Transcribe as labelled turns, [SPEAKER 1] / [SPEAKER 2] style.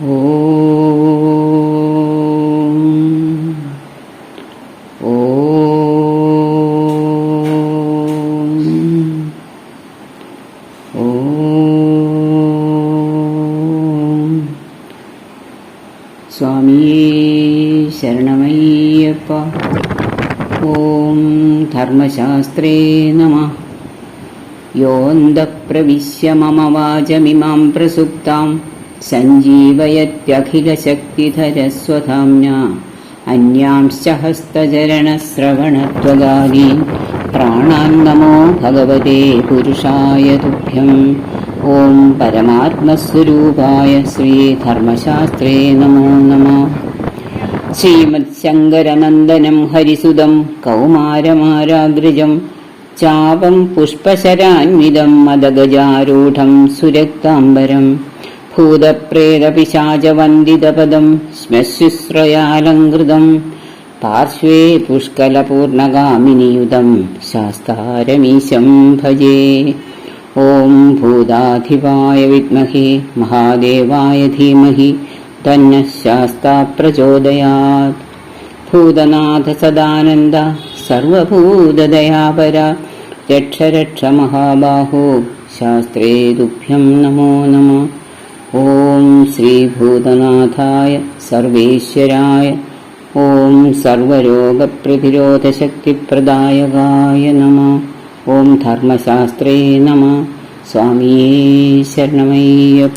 [SPEAKER 1] ഓം സ്വാമിയേ ശരണമയ്യപ്പ. ഓം ധർമ്മശാസ്ത്രേ നമ. യോന്തപ്രവിശ്യ മമ വാചമിമാം പ്രസുപ്താം. സഞ്ജീവയത്യഖിലശക്തിധരസ്വധാംന അന്യാംശ്ച ഹസ്തചരണശ്രവണത്വഗാദീൻ പ്രാണാൻ നമോ ഭഗവതേ പുരുഷായ തുഭ്യം. ഓം പരമാത്മസ്വരൂപായ ശ്രീ ധർമ്മശാസ്ത്രേ നമോ നമ. ശ്രീമത്സങ്കരനന്ദനം ഹരിസുതം കൗമാരമാരാഗ്രജം ചാപം പുഷ്പശരാന്വിതം മദഗജാരൂഢം സുരക്താംബരം. ഭൂതപ്രേതപിശാചവന്ദിതപദം ശ്മശുശ്രയാലങ്കൃതം പാർശ്വേ പുഷ്കലപൂർണഗാമിനിയുതം ശാസ്താരമീശം ഭജേ. ഓം ഭൂതാധിപായ വിദ്മഹേ മഹാദേവായ ധീമഹി തന്ന ശാസ്താ പ്രചോദയാത് ഭൂതനാഥ സദാനന്ദ സർവഭൂതദയാപര രക്ഷ രക്ഷ മഹാബാഹോ ശാസ്ത്രേ തുഭ്യം നമോ നമ. ഓം ശ്രീഭൂതനാഥായ സർവേശ്വരായ ഓം സർവരോഗപ്രതിരോധശക്തിപ്രദായകായ നമ. ॐ धर्मशास्त्रे नमः। स्वामी शरणमय्य